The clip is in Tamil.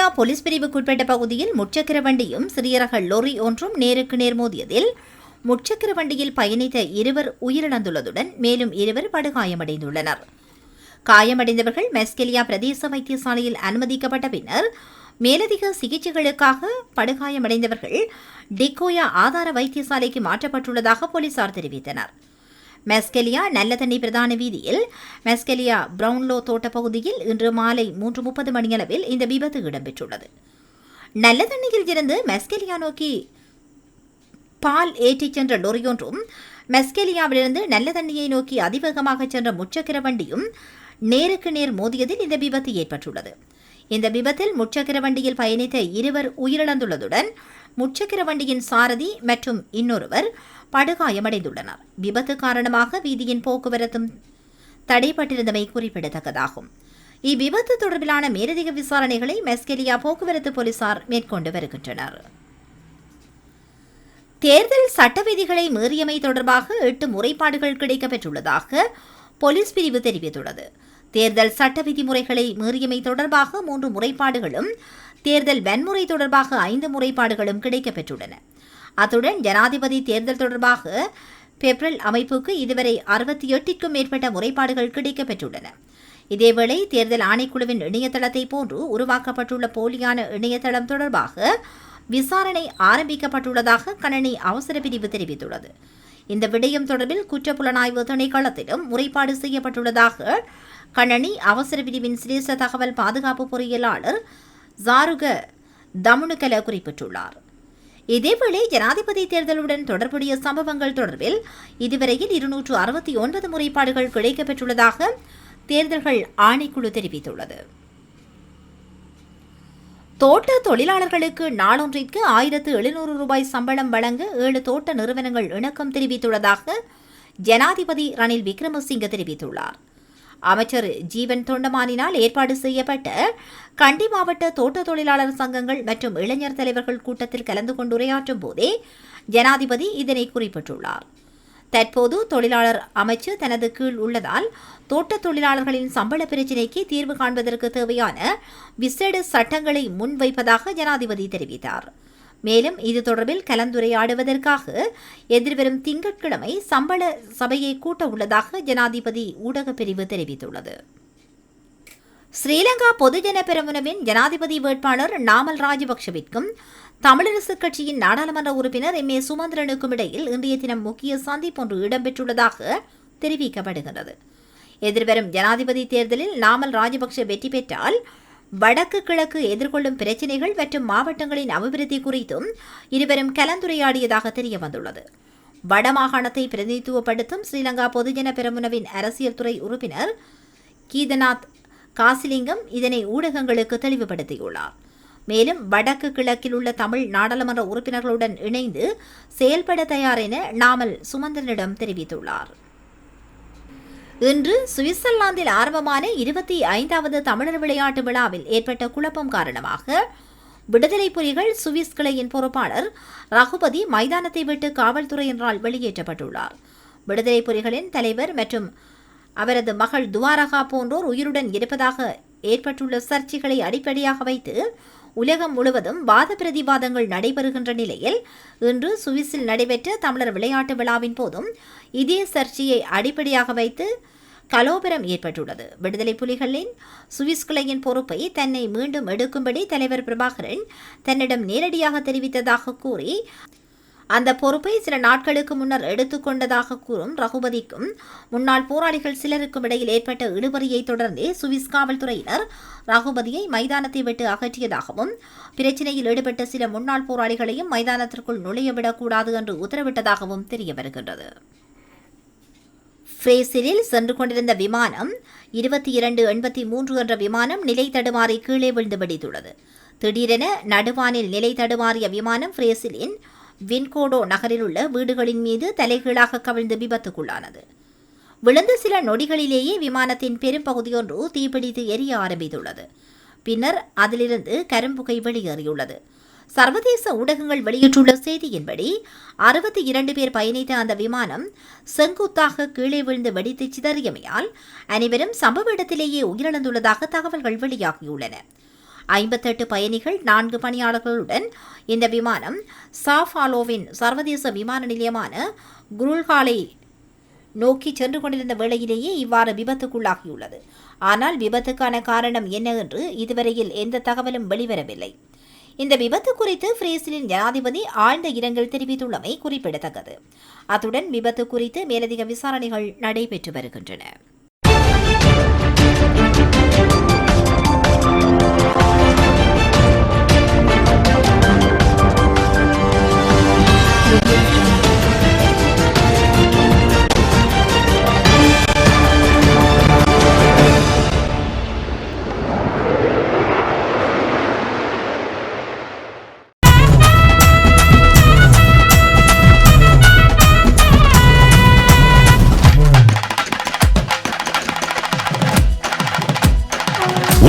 மெஸ்கெலியா போலீஸ் பிரிவுக்குட்பட்ட பகுதியில் முச்சக்கர வண்டியும் சிறிய ரக லொரி ஒன்றும் நேருக்கு நேர் மோதியதில் முச்சக்கர வண்டியில் பயணித்த இருவர் உயிரிழந்துள்ளதுடன் மேலும் இருவர் படுகாயமடைந்துள்ளனர். காயமடைந்தவர்கள் மெஸ்கெலியா பிரதேச வைத்தியசாலையில் அனுமதிக்கப்பட்ட பின்னர் மேலதிக சிகிச்சைகளுக்காக படுகாயமடைந்தவர்கள் டிக்கோயா ஆதார வைத்தியசாலைக்கு மாற்றப்பட்டுள்ளதாக போலீசார் தெரிவித்தனர். மெஸ்கெலியா நல்லதண்ணி பிரதான வீதியில். மெஸ்கெலியா பிரவுன்லோ தோட்ட பகுதியில் இன்று மாலை மூன்று முப்பது மணியளவில் இந்த விபத்து இடம்பெற்றுள்ளது. நல்லதண்ணியில் இருந்து மெஸ்கெலியா நோக்கி பால் ஏற்றிச் சென்ற லொரியொன்றும் மெஸ்கெலியாவிலிருந்து நல்லதண்ணியை நோக்கி அதிவேகமாக சென்ற முச்சக்கர வண்டியும் நேருக்கு நேர் மோதியதில் இந்த விபத்து ஏற்பட்டுள்ளது. இந்த விபத்தில் முச்சக்கர வண்டியில் பயணித்த இருவர் உயிரிழந்துள்ளதுடன் முச்சக்கர வண்டியின் சாரதி மற்றும் இன்னொருவர் படுகாயமடைந்துள்ளனர். விபத்து காரணமாக வீதியின் போக்குவரத்தும் தடைப்பட்டிருந்தமை குறிப்பிடத்தக்கதாகும். இவ்விபத்து தொடர்பிலான மேலதிக விசாரணைகளை மெஸ்கெலியா போக்குவரத்து போலீசார் மேற்கொண்டு வருகின்றனர். தேர்தல் சட்ட விதிகளை மீறியமை தொடர்பாக எட்டு முறைப்பாடுகள் கிடைக்கப்பெற்றுள்ளதாக போலீஸ் பிரிவு தெரிவித்துள்ளது. தேர்தல் சட்ட விதிமுறைகளை மீறியமை தொடர்பாக மூன்று முறைப்பாடுகளும் தேர்தல் வன்முறை தொடர்பாக ஐந்து முறைப்பாடுகளும் கிடைக்கப்பெற்றுள்ளன. அத்துடன் ஜனாதிபதி தேர்தல் தொடர்பாக பெப்ரல் அமைப்புக்கு இதுவரை அறுபத்தி எட்டிற்கும் மேற்பட்ட முறைப்பாடுகள் கிடைக்கப்பெற்றுள்ளன. இதேவேளை தேர்தல் ஆணைக்குழுவின் இணையதளத்தை போன்று உருவாக்கப்பட்டுள்ள போலியான இணையதளம் தொடர்பாக விசாரணை ஆரம்பிக்கப்பட்டுள்ளதாக கணனி அவசர பிரிவு தெரிவித்துள்ளது. இந்த விடயம் தொடர்பில் குற்றப்புலனாய்வு திணைக்களத்திலும் முறைப்பாடு செய்யப்பட்டுள்ளதாக கணனி அவசர பிரிவின் சிரேச தகவல் பாதுகாப்பு பொறியியலாளர் ஜாருக தமுனுகல குறிப்பிட்டுள்ளார். இதேவேளை ஜனாதிபதி தேர்தலுடன் தொடர்புடைய சம்பவங்கள் தொடர்பில் இதுவரையில் இருநூற்று அறுபத்தி ஒன்பது முறைப்பாடுகள் கிடைக்கப்பெற்றுள்ளதாக தேர்தல்கள் ஆணைக்குழு தெரிவித்துள்ளது. தோட்ட தொழிலாளர்களுக்கு நாளொன்றிற்கு ஆயிரத்து எழுநூறு ரூபாய் சம்பளம் வழங்க ஏழு தோட்ட நிறுவனங்கள் இணக்கம் தெரிவித்துள்ளதாக ஜனாதிபதி ரணில் விக்ரமசிங்க தெரிவித்துள்ளார். அமைச்சர் ஜீவன் தொண்டமானினால் ஏற்பாடு செய்யப்பட்ட கண்டி மாவட்ட தோட்ட தொழிலாளர் சங்கங்கள் மற்றும் இளைஞர் தலைவர்கள் கூட்டத்தில் கலந்து கொண்டு உரையாற்றும் போதே ஜனாதிபதி இதனை குறிப்பிட்டுள்ளார். தற்போது தொழிலாளர் அமைச்சு தனது கீழ் உள்ளதால் தோட்ட தொழிலாளர்களின் சம்பள பிரச்சினைக்கு தீர்வு காண்பதற்கு தேவையான விசேட சட்டங்களை முன்வைப்பதாக ஜனாதிபதி தெரிவித்தார். மேலும் இது தொடர்பில் கலந்துரையாடுவதற்காக எதிர்வரும் திங்கட்கிழமை சம்பள சபையை கூட்ட உள்ளதாக ஜனாதிபதி ஊடகப் பிரிவு தெரிவித்துள்ளது. ஸ்ரீலங்கா பொதுஜன பெரமுனவின் ஜனாதிபதி வேட்பாளர் நாமல் ராஜபக்ஷவிற்கும் தமிழரசுக் கட்சியின் நாடாளுமன்ற உறுப்பினர் எம் ஏ சுமந்திரனுக்கும் இடையில் இன்றைய தினம் முக்கிய சந்திப்பொன்று இடம்பெற்றுள்ளதாக தெரிவிக்கப்படுகிறது எதிர்வரும் ஜனாதிபதி தேர்தலில் நாமல் ராஜபக்ஷ வெற்றி பெற்றால் வடக்கு கிழக்கு எதிர்கொள்ளும் பிரச்சினைகள் மற்றும் மாவட்டங்களின் அபிவிருத்தி குறித்தும் இருவரும் கலந்துரையாடியதாக தெரிய வந்துள்ளது வடமாகாணத்தை பிரதிநிதித்துவப்படுத்தும் ஸ்ரீலங்கா பொதுஜன பெரமுனவின் அரசியல் துறை உறுப்பினர் கீதநாத் காசிலிங்கம் இதனை ஊடகங்களுக்கு தெளிவுபடுத்தியுள்ளார். மேலும் வடக்கு கிழக்கில் உள்ள தமிழ் நாடாளுமன்ற உறுப்பினர்களுடன் இணைந்து செயல்பட தயார் என நாமல் சுமந்திரனிடம் தெரிவித்துள்ளார். இன்று சுவிட்சர்லாந்தில் ஆரம்பமான இருபத்தி ஐந்தாவது தமிழர் விளையாட்டு விழாவில் ஏற்பட்ட குழப்பம் காரணமாக விடுதலை புலிகள் சுவிஸ் கிளையின் பொறுப்பாளர் ரகுபதி மைதானத்தை விட்டு காவல்துறையினரால் வெளியேற்றப்பட்டுள்ளார். விடுதலை புலிகளின் தலைவர் மற்றும் அவரது மகள் துவாரகா போன்றோர் உயிருடன் இருப்பதாக ஏற்பட்டுள்ள சர்ச்சைகளை அடிப்படையாக வைத்து உலகம் முழுவதும் வாத பிரதிவாதங்கள் நடைபெறுகின்ற நிலையில் இன்று சுவிஸில் நடைபெற்ற தமிழர் விளையாட்டு விழாவின் போதும் இதே சர்ச்சையை அடிப்படையாக வைத்து கலோபரம் ஏற்பட்டுள்ளது. விடுதலை புலிகளின் சுவிஸ் கிளையின் பொறுப்பை தன்னை மீண்டும் எடுக்கும்படி தலைவர் பிரபாகரன் தன்னிடம் நேரடியாக தெரிவித்ததாக கூறி அந்த பொறுப்பை சில நாட்களுக்கு முன்னர் எடுத்துக்கொண்டதாக கூறும் ரகுபதிக்கும் முன்னாள் போராளிகள் சிலருக்கும் இடையில் ஏற்பட்ட இழுபறியை தொடர்ந்தே சுவிஸ் காவல்துறையினர் ரகுபதியை மைதானத்தை விட்டு அகற்றியதாகவும் பிரச்சினையில் ஈடுபட்ட சில முன்னாள் போராளிகளையும் மைதானத்திற்குள் நுழையவிடக்கூடாது என்று உத்தரவிட்டதாகவும் தெரிய வருகின்றது பிரேசிலில் சென்று கொண்டிருந்த விமானம் இருபத்தி இரண்டு எண்பத்தி மூன்று என்ற விமானம் நிலை தடுமாறி கீழே விழுந்து வெடித்துள்ளது திடீரென நடுவானில் நிலை தடுமாறிய விமானம் பிரேசிலின் வின்கோடோ நகரில் உள்ள வீடுகளின் மீது தலைகீழாக கவிழ்ந்து விபத்துக்குள்ளானது. விழுந்த சில நொடிகளிலேயே விமானத்தின் பெரும்பகுதியொன்று தீப்பிடித்து எரிய ஆரம்பித்துள்ளது. பின்னர் அதிலிருந்து கரும்புகை வெளியேறியுள்ளது. சர்வதேச ஊடகங்கள் வெளியிட்டுள்ள செய்தியின்படி அறுபத்தி இரண்டு பேர் பயணித்த அந்த விமானம் செங்குத்தாக கீழே விழுந்து வெடித்து சிதறியமையால் அனைவரும் சம்பவ இடத்திலேயே உயிரிழந்துள்ளதாக தகவல்கள் வெளியாகியுள்ளன. ஐம்பத்தெட்டு பயணிகள் நான்கு பணியாளர்களுடன் இந்த விமானம் சாஃபாலோவின் சர்வதேச விமான நிலையமான குருல்காலை நோக்கி சென்று கொண்டிருந்த வேளையிலேயே இவ்வாறு விபத்துக்குள்ளாகியுள்ளது. ஆனால் விபத்துக்கான காரணம் என்ன என்று இதுவரையில் எந்த தகவலும் வெளிவரவில்லை. இந்த விபத்து குறித்து பிரேசிலின் ஜனாதிபதி ஆழ்ந்த இரங்கல் தெரிவித்துள்ளமை குறிப்பிடத்தக்கது. அத்துடன் விபத்து குறித்து மேலதிக விசாரணைகள் நடைபெற்று வருகின்றன.